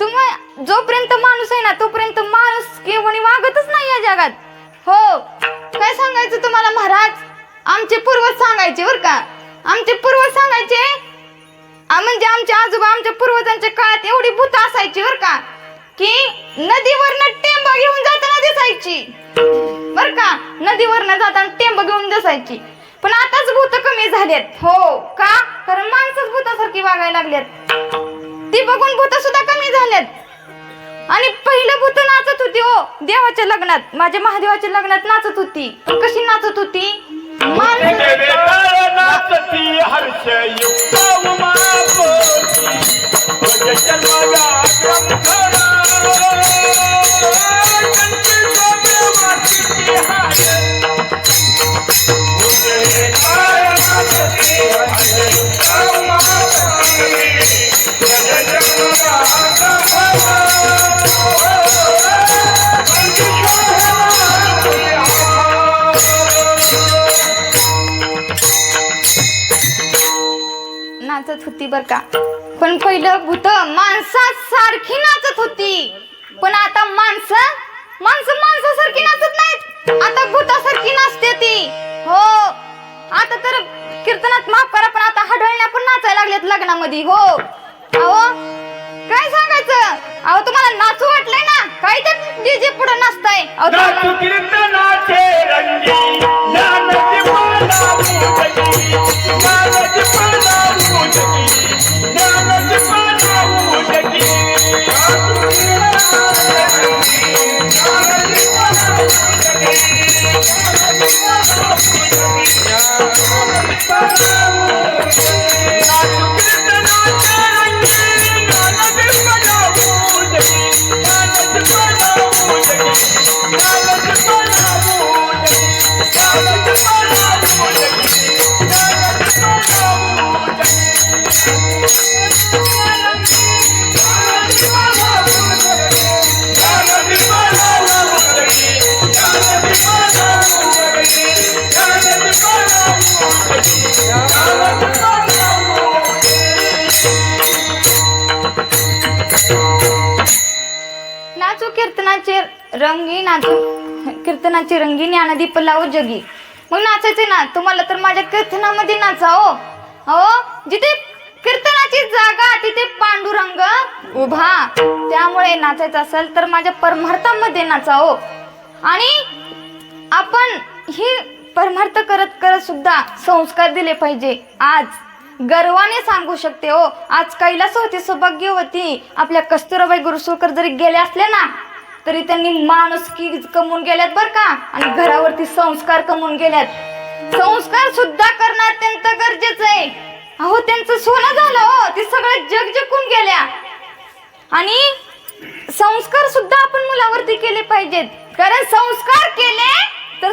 तुम्ही जोपर्यंत माणूस आहे ना तोपर्यंत माणूस कोणी वागतच नाही या जगात. हो. काय सांगायचं तुम्हाला महाराज? आमचे पूर्वज सांगायचे बर का. आमचे पूर्वज सांगायचे म्हणजे आमचे आजोबा आमच्या पूर्वजांच्या काळात एवढी भूत असायची बर का की नदीवरनं टेंब घेऊन जाताना दिसायची. बर का? नदीवरनं जाताना टेंब घेऊन दिसायची. पण आताच भूत कमी झालेत. हो. का? कारण माणसंच भूतासारखी वागायला लागलेत. ती बघून भूत सुद्धा कमी झालेत. आणि पहिलं भूत नाचत होती हो देवाच्या लग्नात. माझ्या महादेवाच्या लग्नात नाचत होती. पण कशी नाचत होती? माणसं नाचत होती बर का. पण पहिलं भूत माणसात सारखी नाचत होती. पण आता माणसं माणसं माणसासारखी नाचत नाहीत. आता भूतासारखी नाचते ती. हो. आता तर कीर्तनात माफ करा पण आता हडळण्या पण नाचायला लागल्यात लग्नामध्ये. हो. अहो काय सांगायचं? अहो तुम्हाला नाचू वाटलंय ना? काय तर डीजे पुढे नाचताय. अहो नाचू कीर्तनाचे रंगी नाचू. कीर्तनाचे रंगी ज्ञानदीप लावू जगी. मग नाचायचे ना तुम्हाला तर माझ्या कीर्तनामध्ये नाचा हो. हो जिथे कीर्तनाची जागा तिथे पांडुरंग उभा. त्यामुळे नाचायचं असेल तर माझ्या परमार्थामध्ये नाचा हो. आणि आपण ही परमार्थ करत करत सुद्धा संस्कार दिले पाहिजे आज. गर्वाने सांगू शकते हो. आज कैलास होती सौभाग्यवती आपल्या कस्तुराबाई गुरुसोकर जरी गेल्या असल्या ना तरी त्यांनी माणुसकी कमवून गेल्यात बर का? आणि घरावरती संस्कार कमवून गेल्यात. संस्कार सुद्धा करणं अत्यंत गरजेचं आहे. अहो त्यांचं सोनं झालं हो. ते सगळं जग जिंकून गेल्या. आणि संस्कार सुद्धा आपण मुलावरती केले पाहिजेत. कारण संस्कार केले तर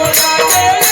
या गेली